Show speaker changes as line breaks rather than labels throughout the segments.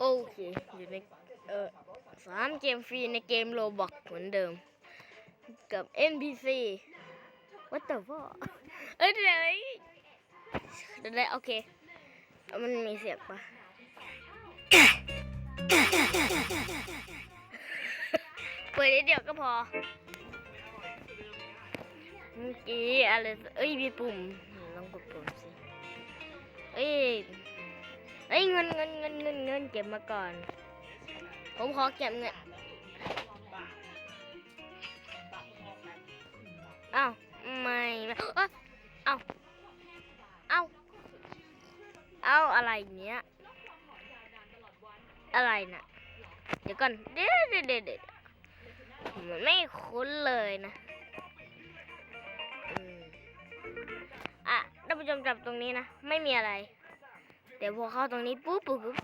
โอเคอยู่ในเออสามเกมฟรีในเกมโลบอกเหมือนเดิม กับ NPC What the fuck เอ้ยเดี๋ยวเดี๋ยวโอเค มันมีเสียงปะเปิดนิดเดียวก็พอ เมื่อกี้อะไร เอ้ยมีปุ่มลองกดปุ่มสิ เอ้ย เอ้ยเงินเงินเงินเงินเงินเก็บมาก่อน ผมขอเก็บเงินอ้าวไม่เอ้ยเอ้าเอ้าเอ้าอะไรเนี้ยอะไรน่ะเดี๋ยวก่อนเดี๋ยวเดี๋ยวเดี๋ยวเดี๋ยวมันไม่คุ้นเลยนะอะท่านผู้ชมจับตรงนี้นะ ไม่มีอะไร เดี๋ยวพอเข้าตรงนี้ปุ๊บปุ๊บปุ๊บ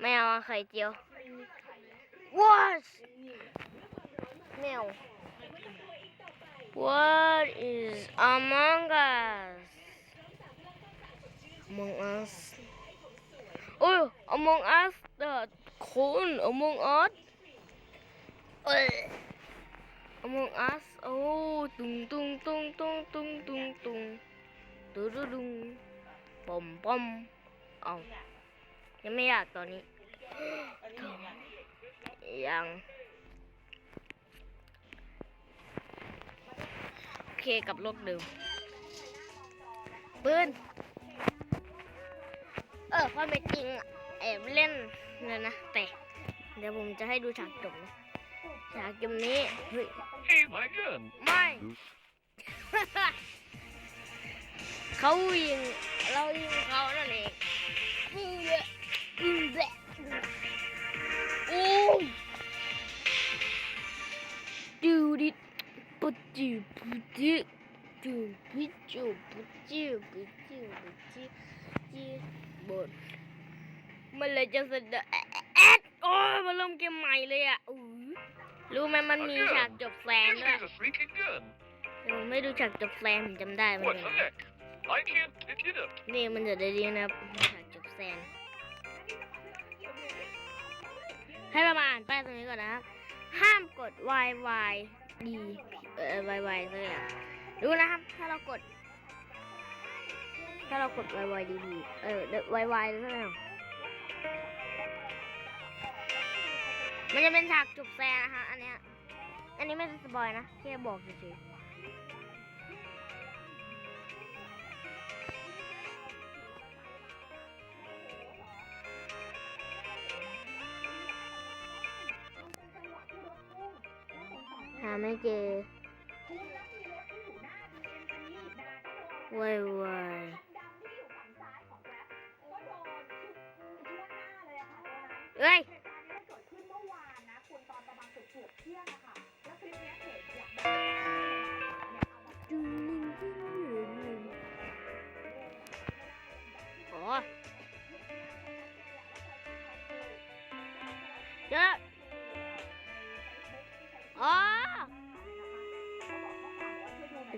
ไม่เอาไข่เจียว What แมว What is Among Us Among Us โอ้ย Among Us เอ่อคุณ Among Us เอ้ย Among Us โอ้ ตุงตุงตุงตุงตุงตุงตุง ตุงตุงตุงปอมปอมเอายังไม่อยากตอนนี้ยังโอเคกับรถเดิมปืนเออความเป็นจริงแอบเล่นนะนะแต่เดี๋ยวผมจะให้ดูฉากจบนะฉากจบนี้เฮ้ยไม่ เขายิงเรายิงเขานั่นเองอือเละอือเละโอ้ยดูดิปุ๊ดจิปุ๊ดจิดูปุ๊ดจิปุ๊ดจิปุ๊ดจิปุ๊ดจิจิบดมันเลยจะเสนอแอะแอะโอ้ยมันเริ่มเกมใหม่เลยอะอู้รู้ไหมมันมีฉากจบแฟน
This
ด้วย
is a freaking gun.
ผมไม่ดูฉากจบแฟนผมจำได้มัน
What
เป็น
the
ไง
heck? I can't pick it up.
นี่มันจะได้ดีนะครับฉากจบแฟนให้เรามาอ่านป้ายตรงนี้ก่อนนะครับ ห้ามกด y y d เอ่อ y y สักอย่างดูนะครับ ถ้าเรากด ถ้าเรากด y y d d เอ่อ y y สักอย่างมันจะเป็นฉากจบแฟนนะคะอันเนี้ย อันนี้ไม่ใช่สปอยนะแค่บอกเฉยๆ ไม่เจอวายวายเอ้ยโอ้เจออ๋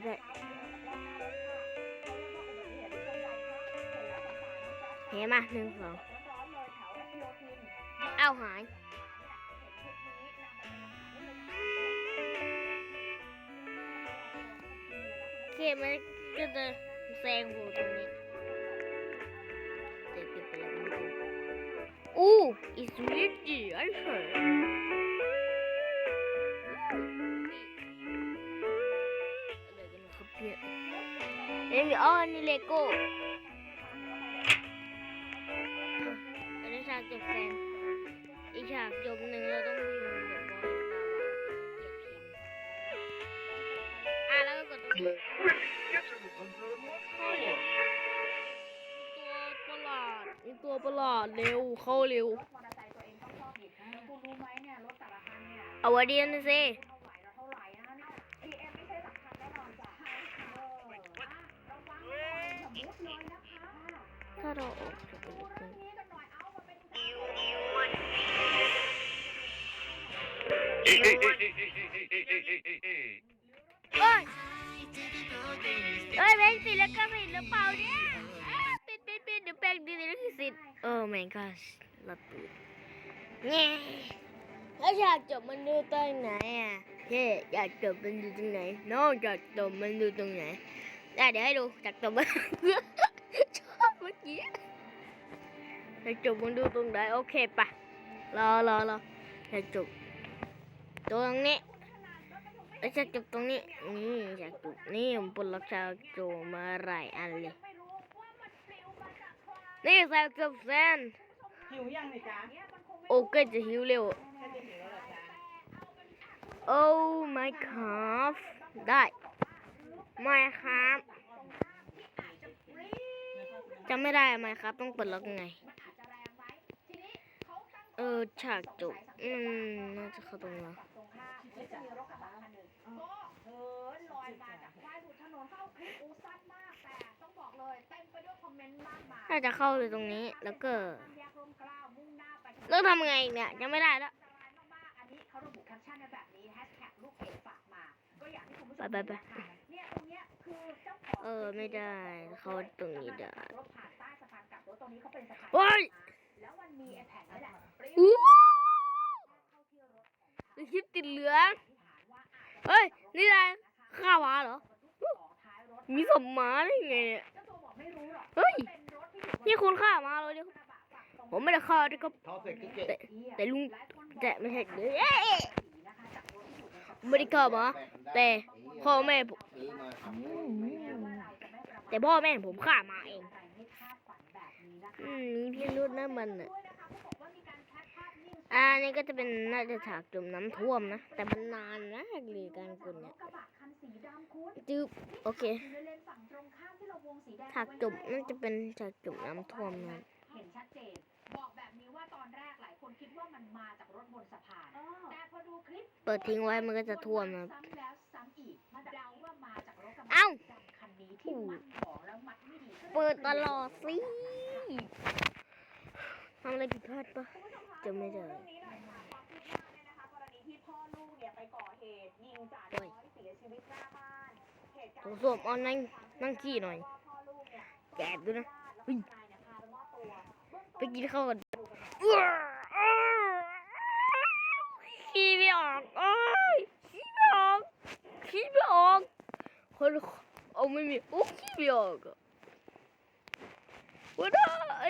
ไม่ใช่เห็นมาหนึ่งสองเอาหายเกมมันก็จะแซงโบตรงนี้เดี๋ยวเก็บไปแล้วอู้ it's really I เลโก้อันนี้ฉากจบแฟน อีกฉากจบหนึ่งเราต้องอยู่แบบว่าเกลียดพิมพ์อะแล้วก็กดตรงนี้ตัวประหลาดมีตัวประหลาดเร็ว เข้าเร็วเอาไว้ดีนะสิถ้าเราออกจากตรงนี้
Hey, hey, hey, hey, hey, hey, hey, hey, hey, hey, hey.
เอ้ยเอ้ยแบงค์ติดแล้วก็ผิดหรือเปล่าเนี่ยปิดปิดปิดเดี๋ยวแปลงดีลิขสิทธิ์ Oh my gosh ระเบิดแง่แล้วอยากจบมันดูตรงไหนอะเฮ้อยากจบมันดูตรงไหนน้องอยากจบมันดูตรงไหนได้เดี๋ยวให้ดูอยากจบมันช มื่อกี้อยากจบมันดูตรงไหนโอเคปะรอรอรออยากจบตรงนี้แล้วอยากจบตรงนี้นี่อยากจบนี่ผมปลดล็อกชาวโจมาหลายอันเลยนี่ใส่จบแซน
หิวยังเลยจ๊ะ
โอ้ก็จะหิวเร็ว
แค่จะหิวแล้วเหรอจ๊ะ
โอ้ my god ได้ไม่ครับ จำไม่ได้ไหมครับ ต้องเปิดล็อกไง เออฉากจบ อืม น่าจะเข้าตรงนั้น
ไม่จ๊ะ
เหินลอยมาจากควายบุตรถนนเข้าคลิปอูสั้นมากแต่ต้องบอกเลยเต็มไปด้วยคอมเมนต์ล่ามา
น่าจะเข้าเลยตรงนี้ แล้วก็
ข้ามแยกร่มเกล้ามุ่งหน้าไปทาง
แล้วทำไงเนี่ยจำไม่ได้แล้ว
อันตรายบากมาก็อย่างที่คุณผู้ชม
ไปไปไป
เห็นนะคะเนี่ยตรงเนี้ยคือเจ้าของ
เออไม่ได้เข้าตรงนี้ได้
รถผ่านใต้สะพานกลับรถตรงนี้เขาเป็นสะพาน
โอ้ย
แล้วมันมีไอ้แผ่นนี่แหละปริ้ว
อู้
เข้าที่รถของเขา
คลิปติดเหลือง
ที่ฐานว่าอาจจะ
เฮ้ยนี่อะไรข้าวหวานเหรอ
ของท้ายรถ
มีสมมาได้ไงเนี่ย
เจ้าตัวบอกไม่รู้หรอก
เฮ้ย
เป็นรถที่อยู่บน
นี่คุณฆ่ามาเลยดิ
กระบะฝั่งตรง
ผมไม่ได้ฆ่าด้วยก็
ทอเสร็จก็เก็บ
แต่แต่ลุง
หลายคนบอก
แต่ไม่ใช่เอ้ยเอ้ย
นะคะจากรถที่อยู่ในสภาพ
ไม่ได้ฆ่ามาแต่พ่อแม่ผม
ซื้อมาทำ
ไม่ แน่ว่าเราจะไม่ประมาท
แต่พ่อแม่ผมฆ่ามาเอง
อะไรไม่คาดฝันแบบนี้นะคะ
อืมมีพิรุษนะมันอะ
ด้วยนะคะเขาบอกว่ามีการแคปภาพนิ่ง
อ่านี่ก็จะเป็นน่าจะฉากจมน้ำท่วมนะ แต่มันนานมากเลยการกดเนี่ย
กระบะคันสีดำคุณ
จึ๊บโอเค
อยู่ในเลนฝั่งตรงข้ามที่เราวงสีแดง
ฉากจบน่าจะเป็นฉากจมน้ำท่วมนะ
เห็นชัดเจนบอกแบบนี้ว่าตอนแรกหลายคนคิดว่ามันมาจากรถบนสะพานแต่พอดูคลิป
เปิดทิ้งไว้มันก็จะท่วมนะ
ซ้ำแล้วซ้ำอีกมาเดาว่ามาจากรถกระบะ
เอ้า เปิดตลอดสิทำอะไรผิดพลาดปะจำไม่ได้
เรื่องนี้หน่อยค่ะความคืบหน้าเนี่ยนะคะกรณีที่พ่อลูกเนี่ยไปก่อเหตุยิงจ่าน้อยเสียชีวิตหน้าบ้านเหตุการ
โถ
ณ์
ส้วมเอานั่งนั่งขี้หน่อย
ว่าพ่อลูกเนี่ย
แกะดูนะ
แล้ว
เฮ้ย
นายเนี่ยพาไปมอบตัว
ไปกินข้าวกันขี้ไม่ออกโอ้ยขี้ไม่ออกขี้ไม่ออกคน เอาไม่มีโอ้ขี้ไม่ออกวันนี้ไอ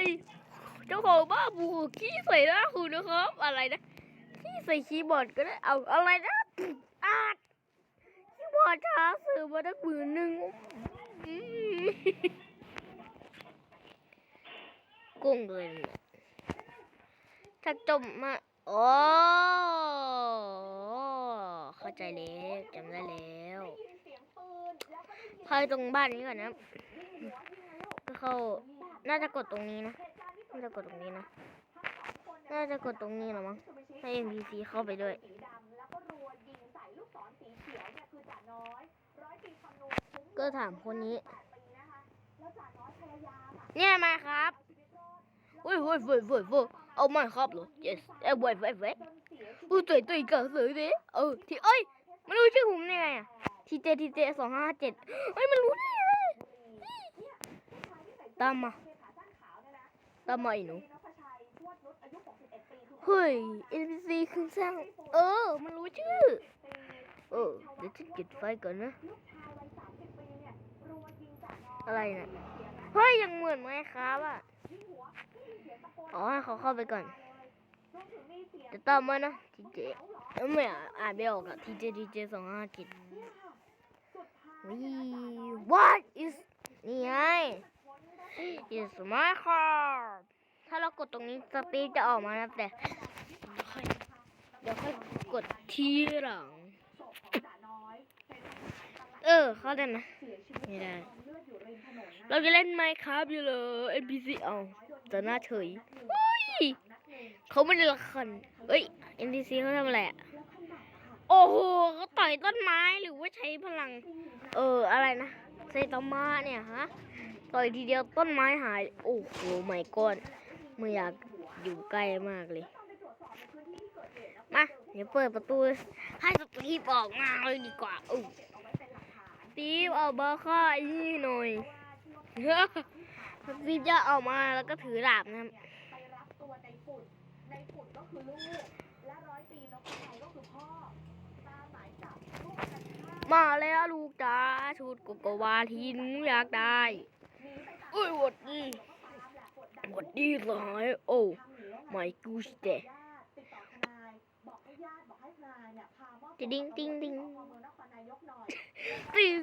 เจ้าของบ้านบูขี้ใส่หน้าคุณนะครับ อะไรนะขี้ใส่คีย์บอร์ดก็ได้เอาอะไรนะอาดคีย์บอร์ดช้าซื้อมาตั้งหมื่นหนึ่งกุ้งเลยถ้าจมมาอ๋อเข้าใจแล้วจำได้แล้ว
เข้า
ตรงบ้านนี้ก่อนนะก็เข้า น่าจะกดตรงนี้นะ น่าจะกดตรงนี้นะ น่าจะกดตรงนี้หรอมั้งให้ NPC เข้าไปด้วย
สีดำแล้วก็รัวยิงใส่ลูกศรสีเขียวเนี่ยคือจ่าน้อยร้อย
ก็ถามคนนี้
แปดปีนะคะแล้วจ่าน้อยพยายามอะ
เนี่ยมาครับอุ้ยอุ้ยเว้ยเว้ยเว้ยเอามาครับเหรอ yes เอ้ยเว้ยเว้ยเว้ย
จนเสียชีวิต
อู้ตัวตัวเก่าสวยดิเออที่เอ้ยมันรู้ชื่อผมได้ไงอะ ทีเจทีเจสองห้าเจ็ดเฮ้ยมันรู้ได้ไงตามมาตามมาอ้หนู
นพชัยชวดนุชอายุ61ปีคือ
เฮ้ย NPC ขึ้นสร้างเออ มันรู้ชื่อ เออ เดี๋ยวฉันจุดไฟก่อนนะ
อะ
ไรนี่ะเฮ้ย ยังเหมือนไหมครับอะอ๋อให้เขาเข้าไปก่อนจะตามมานะทีเจเอ้ยไม่ออ่านไม่ออกอะทีเจทีเจสองห้าเจ็ด what is นี่ไง is my car ถ้าเรากดตรงนี้สตีฟจะออกมานะแต่อยเดี๋ยวค่อยกดทีหลัง
เป็นทหลัง
เออ เข้าได้ไหมไม่ได้
เรา
จะเล่นไมค์ครับอยู่เลย NPC เอาแต่หน้าเฉยเฮ้ยเขาไม่ได้ละคันเอ้ย NPC เขาทำอะไรอะ โอ้โหเขาต่อยต้นไม้หรือว่าใช้พลัง เอออะไรนะไซตามะเนี่ยฮะต่อยทีเดียวต้นไม้หาย โอ้โหไม่ก้อนไม่อยากอยู่ใกล้มากเลย
ต้องไปตรวจสอบในพื้นที่ที่เกิดเหตุนะ
มา เดี๋ยวเปิดประตู ให้สตีฟออกมาเลยดีกว่าอู้
เอาเป็นหลักฐาน
สตีฟเอาบาค่าอีนี่หน่อย
ว่าชื่อว่า
สตีฟจะออกมาแล้วก็ถือดาบนะ
มา
แล้วลูกจ้าชุดกโกวาที่นูอยากได้อุ้ยหวดดี
ก็ตามแหดดัน
หวัดดีสหายโอ้ไม่กูสเต
ญาติติดต่อทนายบอกให้ญาติบอกให้ทนายเนี่ยพามอบ
จะดิ้งดิ้งดิ้ง
สพเมืองนครนายกหน่อย
ติง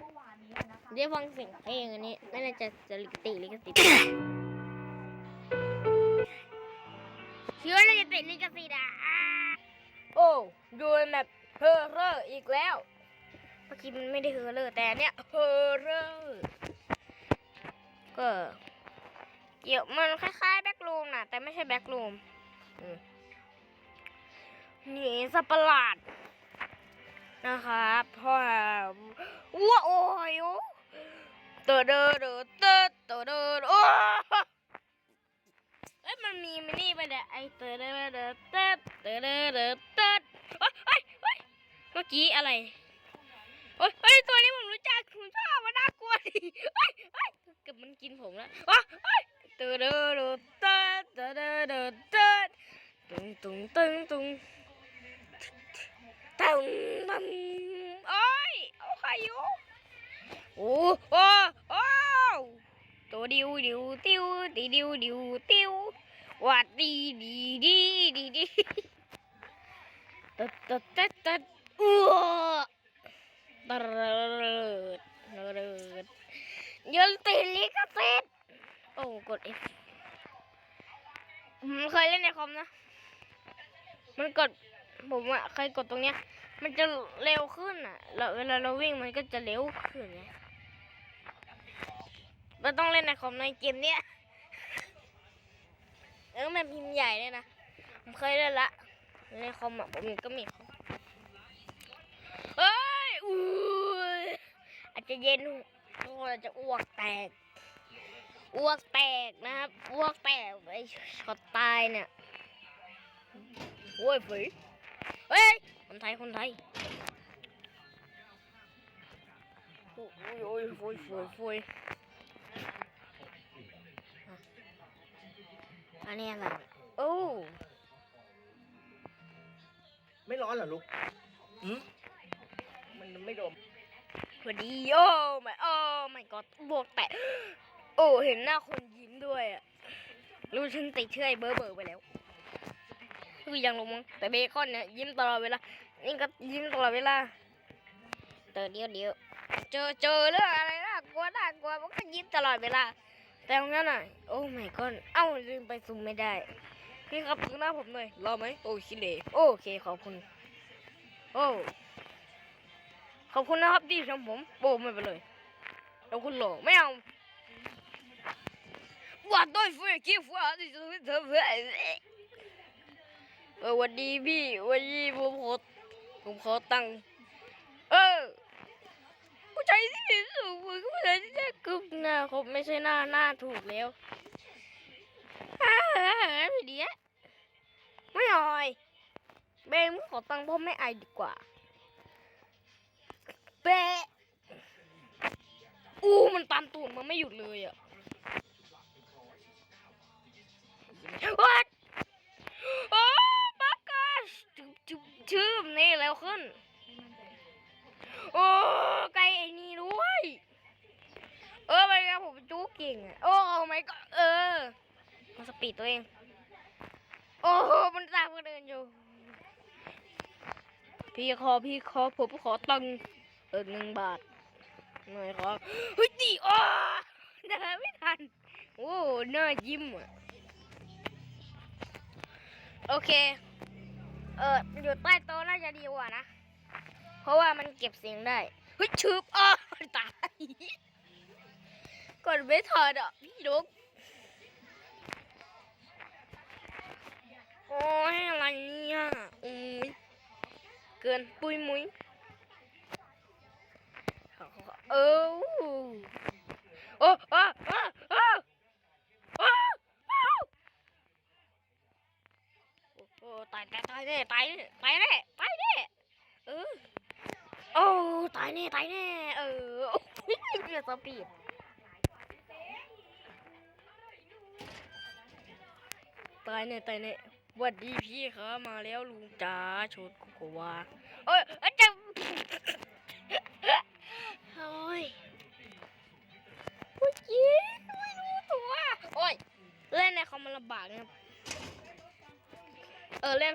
เมื่อวานนี้นะคะ
เดี๋ยวฟังเสียงเพลงอันนี้น่าจะจะลิกติลิกติคิดว่าน่าจะติดลิขสิอะโอ้ดูแบบเฮอร์เรอร์อีกแล้ว เมื่อกี้มันไม่ได้เฮอร์เรอร์แต่เนี้ยเฮอร์เรอร์ก็เกี่ยวมันคล้ายๆแบ็กลูมนะแต่ไม่ใช่แบ็กลูมนี่สัตว์ประหลาดนะครับพ่อว้าโอ้ยเตอเดอเดอเตอเตอเดอโอ้เอ้ยมันมีมันนี่ไปเด้อไอเตอเดอเดอเตอเตอเดอเดอตอเฮ้ยเฮ้ยเฮ้ยเมื่อกี้อะไร เฮ้ยเฮ้ยตัวนี้ผมรู้จักผมชอบมันน่ากลัวดิเฮ้ยเฮ้ยเกับมันกินผมแล้วว้าเฮ้ยเตอเดอเดอเตอเตอเดอเดอเตอตุงตุงตุงตุงตึงตึงโอ้ยเอาใครอยู่โอ้โอ้โอ้ตัวดิวดิวติวดิดิวดิวติววัดดีดีดีดีดีตัดตัดตัดตัดอ้ว ตะเริดตะเริดยันติดลิขสิทธิ์โอ้กด F ผมเคยเล่นในคอมนะ มันกดผมอะเคยกดตรงเนี้ย มันจะเร็วขึ้นอะแล้วเวลาเราวิ่งมันก็จะเร็วขึ้นไงเราต้องเล่นในคอมในเกมเนี้ยแล้วมันพิมพ์ใหญ่เลยนะ ผมเคยเล่นละในคอมอะผมก็มีคอม อาจจะเย็นทุกคนอาจจะอ้วกแตก อ้วกแตกนะครับ อ้วกแตกไอ้ช็อตตายเนี่ย โอ้ยฝืนเฮ้ย คนไทย คนไทย โอ้ยโอ้ยโอ้ยโอ้ยโอ้ยอันนี้อะไร โอ้
ไม่ร้อนเหรอลูกอืม ไม่ดม
สวัสดีโอ้ไม่โอ้ไม่กอดบวกแตะโอ้เห็นหน้าคนยิ้มด้วยอะรู้ฉันติดเชื่อไอเบอร์เบอร์ไปแล้วคือยังลงมั้งแต่เบคอนเนี่ยยิ้มตลอดเวลานี่ก็ยิ้มตลอดเวลาเดี๋ยวเดียวเดียวเจอเจอเรื่องอะไรน่ากลัวน่ากลัวมันก็ยิ้มตลอดเวลา แต่ตรงนั้นอะโอ้ไม่ก้อนเอ้าลืมไปซูมไม่ได้พี่ครับดูหน้าผมหน่อยรอไหมโอ้ชิเลโอเคขอบคุณ โอ้ ขอบคุณนะครับที่ชมผมโอ้ไม่เป็นไรแล้วคุณหลอกไม่เอาว่าด้วยฟูกี้ฟูอะที่จะเธอเพื่อเออวันดีพี่วันดีผมขอผมขอตังค์เออผู้ชายที่มีสูงมือผู้ชายที่จะกึบหน้าเขาไม่ใช่หน้าหน้าถูกแล้วฮ่าฮ่าฮ่าพี่เดียไม่ออยเบมขอตังค์พ่อไม่อายดีกว่า เปะอู้มันตามตูดมันไม่หยุดเลยอะ What โอ้บักกาชจุบจุบชื่อมนี่แล้วขึ้น โอ้ไกลไอ้นี่ด้วย เออไปครับผมจู้เก่งอะ โอ้ไม่ก็เออ มันสปีดตัวเอง โอ้มันตามกันเดินอยู่ พี่ขอพี่ขอผมขอตังค์ เออหนึ่งบาทหน่อยครับเฮ้ยดีอ้อเดินไม่ทัน โอ้หน้ายิ้มอะ โอเค เอออยู่ใต้โต๊ะน่าจะดีกว่านะ เพราะว่ามันเก็บเสียงได้ เฮ้ยชืบอ้อตายกดไม่ทันอะ พี่ลุกโอ้ยอะไรเนี่ยอุ้ยเกินปุยมุ้ย เออโอ้โอ้โอ้โอ้โอ้โอ้ตายตายตายแน่ตายแน่ตายแน่ตายแน่เออโอ้ตายแน่ตายแน่เออโอ้ยเกือบสปีดไปายเนี่ยตายเนี่ยหวัดดีพี่ครับมาแล้วลุงจ๋าชดโกโกวาโอ้ย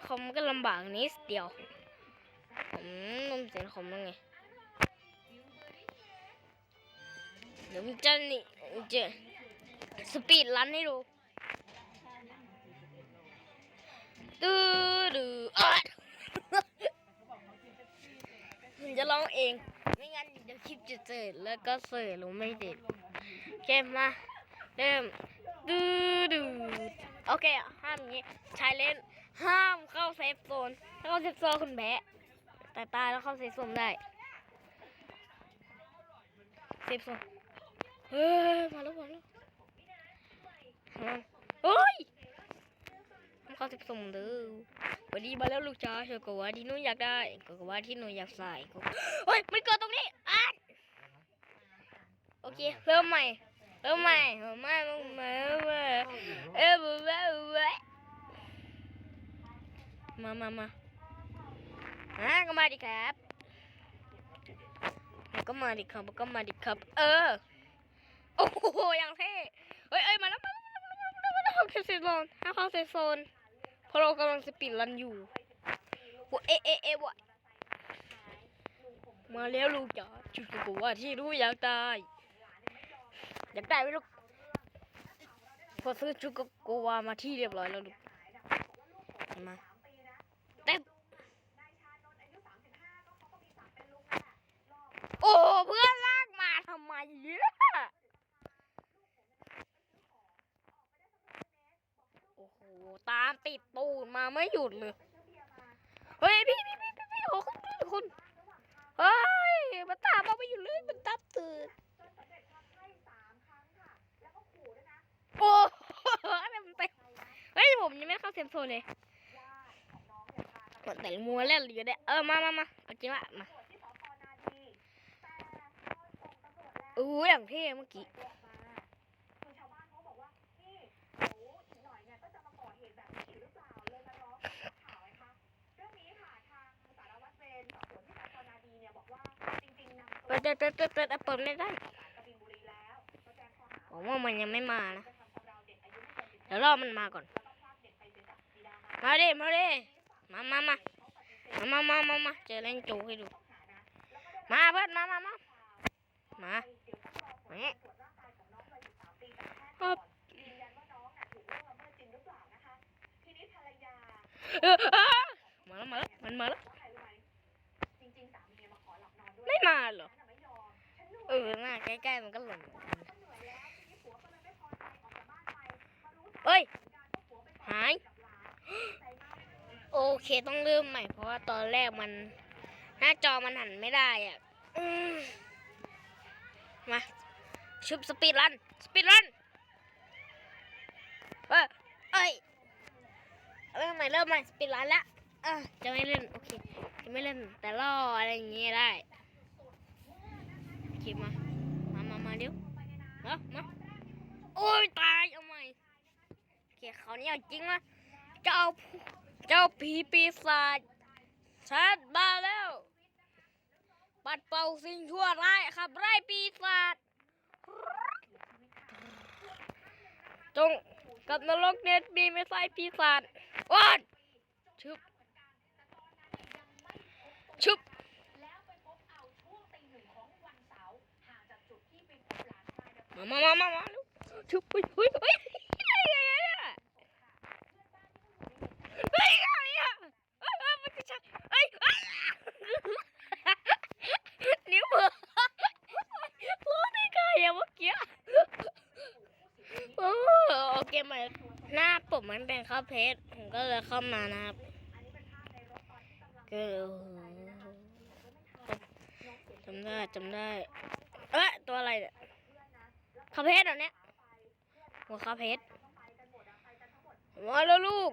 คอมมันก็ลำบากนิดเดียวผมนมเสียงคอมแล้วไงเดี๋ยวมันจะนี่จะสปีดรันให้ดูตื้ดืออ๊ะผมจะร้องเอง ไม่งั้นเดี๋ยวคลิปจะเสร็จแล้วก็เสร็จลงไม่เด็ดโอเคมาเริ่มตื้อดือโอเคห้ามอย่างนี้ชายเล่น ห้ามเข้าเซฟโซน ถ้าเข้าเซฟโซนคุณแพ้แต่ตายแล้วเข้าเซฟโซนได้เซฟโซนเฮ้ยมาแล้วมาแล้วเฮ้ยมันเข้าสิบสองเด้อวันนี้มาแล้วลูกจ้าเชื่อก็ว่าที่หนูอยากได้ก็ว่าที่หนูอยากใส่ก็เฮ้ยมันเกิดตรงนี้อะโอเคเริ่มใหม่เริ่มใหม่เริ่มใหม่เริ่มใหม่เริ่มใหม่เอ้ยบุ้ยบุ้ย มามามาอะก็มาดิครับ ก็มาดิครับ ก็มาดิครับ เออ โอ้โหอย่างเท่เฮ้ยเอ้ยมาแล้วมาแล้วมาแล้วมาแล้วมาแล้วเข้าเซฟโซนห้าเข้าเซฟโซนเพราะเรากำลังสปีดรันอยู่วะเอเอเอวะมาแล้วลูกจ๋าชุดกโกวาที่รู้อยากได้อยากได้ไหมลูกพอซื้อชุดกโกวามาที่เรียบร้อยแล้วลูกมา เต็มโอ้เพื่อนลากมาทำไมเนี่ยโอ้โห ตามติดตูดมาไม่หยุดเลย เฮ้ย พี่พี่พี่พี่พี่โอ้คุณพี่คุณ เฮ้ย มันตามมาไม่หยุดเลย มันตามตื่นโอ้โหอะไรมันไปเฮ้ย ผมยังไม่เข้าเซมโซนเลย กดแต่ละมัวเล่นอยู่เนี่ยเออมามามาเอาจริงละมาอู้ยอย่างเท่เมื่อกี้เปิดเปิดเปิดเปิดเปิดเปิดไม่ได้ผมว่ามันยังไม่มานะ เดี๋ยวรอมันมาก่อน มาดิมาดิ มามามามามามามาเจอเล่นจูให้ดู มาเพื่อนมามามามาเนี่ยครับเออมาแล้วมาแล้วมันมาแล้วไม่มาหรอเออหน้าใกล้ๆมันก็หล่นเอ้ย หาย โอเคต้องเริ่มใหม่เพราะว่าตอนแรกมัน หน้าจอมันหันไม่ได้อะมาชุบสปีดรันสปีดรันเอ้ยเอ้ยเริ่มใหม่เริ่มใหม่สปีดรันละอะจะไม่เล่นโอเคจะไม่เล่นแต่ล่ออะไรอย่างเงี้ยได้โอเคมามามามาเดี๋ยวมามาโอ้ยตายเอาใหม่โอเคเขาวนี่เอาจริงนะจ้าผู้ เจ้าผีปีศาจชัดมาแล้ว ปัดเป่าสิ่งชั่วร้ายขับไล่ปีศาจจงกับนรกเน็ตบีไม่ใส่ปีศาจวาดชุบชุบมามามามามาลูกชุบเฮ้ยเฮ้ย เฮ้ยเฮ้ยไงอะเฮ้ยเฮ้ยมันกระชากเฮ้ยเฮ้ยนิ้วมือรู้ได้ไงอะเมื่อกี้โอ้โอเคใหม่หน้าผมมันเป็นข้าวเพชรผมก็เลยเข้ามานะครับก็จำได้จำได้ เอ๊ะตัวอะไรเนี่ยข้าวเพชรเหรอเนี่ยหัวข้าวเพชรมาแล้วลูก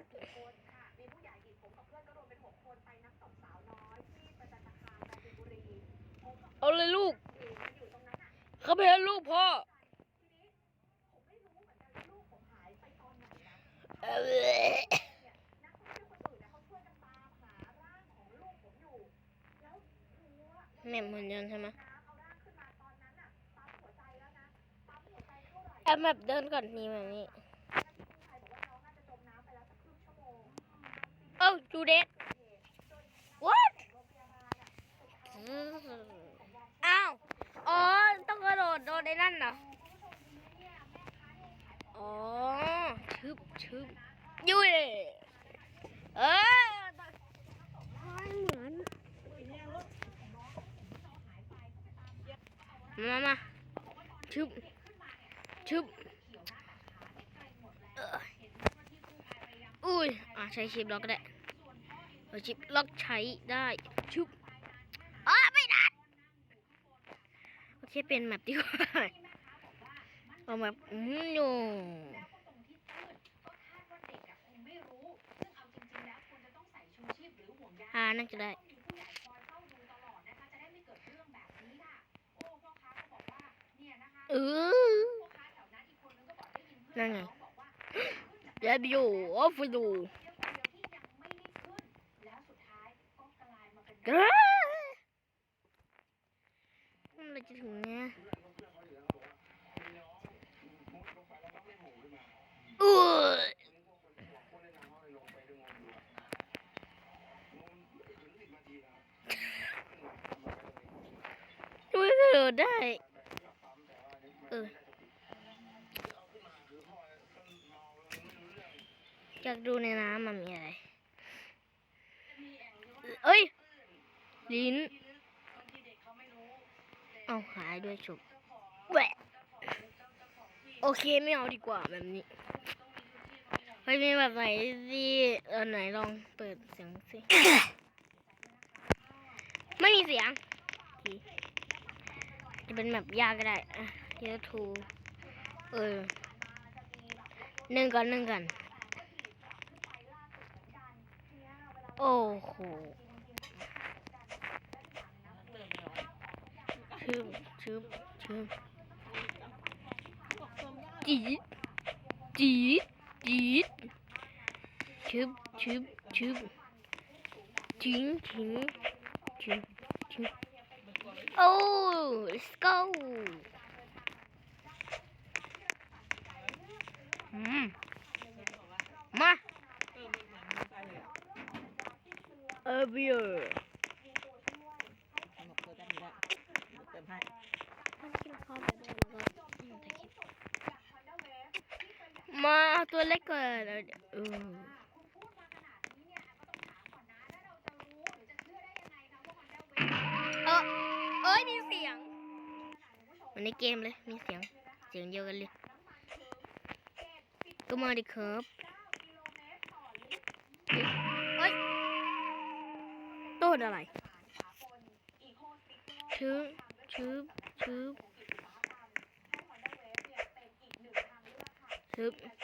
เอาเลยลูกเขาไปให้ลูกพ่อแม่เหมือนยันใช่ไหมแอมแบบเดินก่อนมีแบบนี้ เอ้าจูเด็ด what อ้าว อ๋อ ต้องกระโดดโดนไอ้นั่นเหรอ อ๋อ ชึบชึบยุ้ยเออเหมือน มามาชึบชึบอุ้ย อะใช้ชิปล็อกก็ได้ ชิปล็อกใช้ได้ชึบอ๋อไม่ได้ โอเคเป็นแมปดีกว่าเอาแบบอืมโยอ่าน่าจะได้เออนั่นไงเดี๋ยวไปดูออฟไปดูเอ้ยเมื่อไหรจะ ถึงเนี่ยอุ้ไม่กระโดดได้ เอออยากดูในน้ำมันมีอะไร เอ้ย ลิ้น เอาหายด้วยฉุบแหวะโอเคไม่เอาดีกว่าแบบนี้ไม่มีแบบไหนที่เออไหนลองเปิดเสียงสิ ไม่มีเสียงโอเคจะเป็นแบบยากก็ได้อะเดี๋ยวทูเออหนึ่งก่อนหนึ่งก่อน โอ้โห ชืบชืบชืบจีดจีดจีดชืบชืบชืบทิ้งทิ้งชืบชืบ Oh, let's go. อืมมาเออเบียร์
บอกเปิดได้ไม่ได้เติมให้
มาเอา ตัวเล็กก่อนเออเออเออเอ้ยมีเสียงเหมือนในเกมเลยมีเสียง เสียงเดียวกันเลย ก็มาดิครับเฮ้ยโต้นอะไรชืบชืบชืบชืบ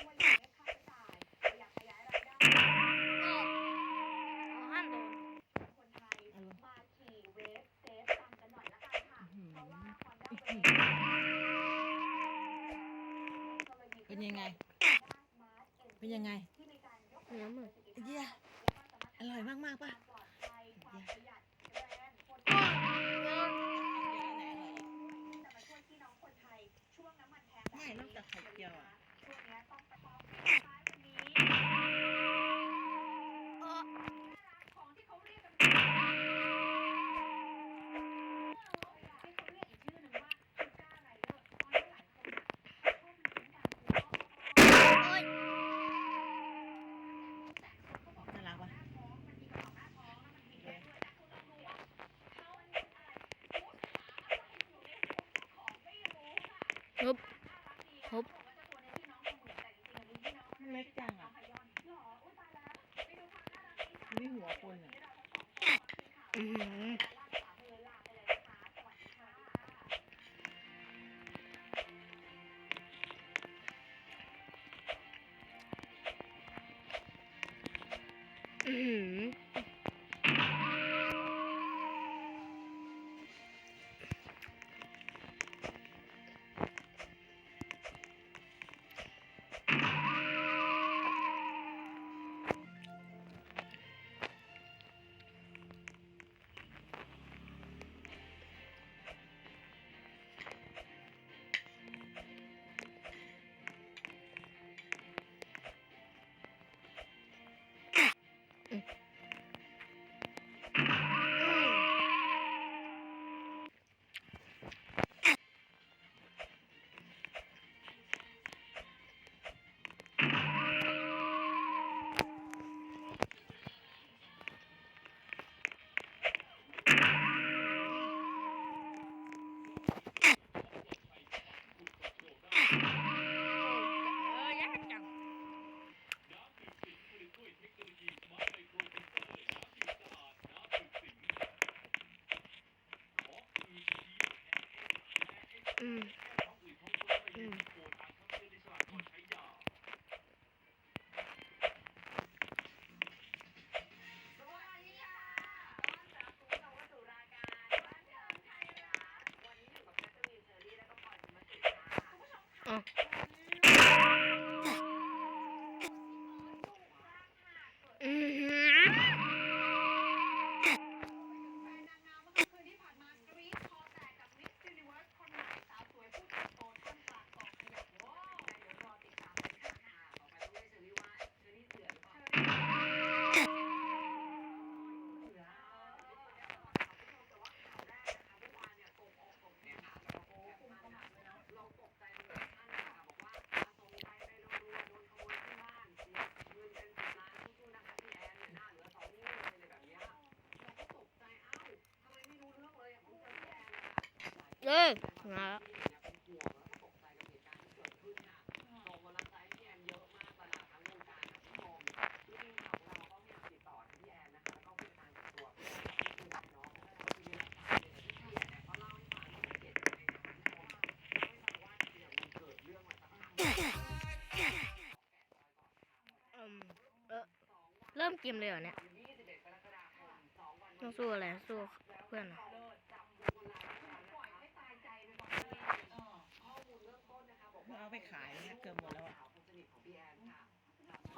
เล็
กจังอะมีหัวคนอะ
อื้อหืออื้
嗯嗯。 เลยนะเริ่
มเกมเลยเหรอเนี่ยต้องสู้อะไร สู้เพื่อนเหอ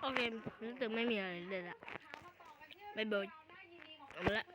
โอเครู้สึกไม่มีอะไรเลยละไม่เบิร์ด
เอ
มาละ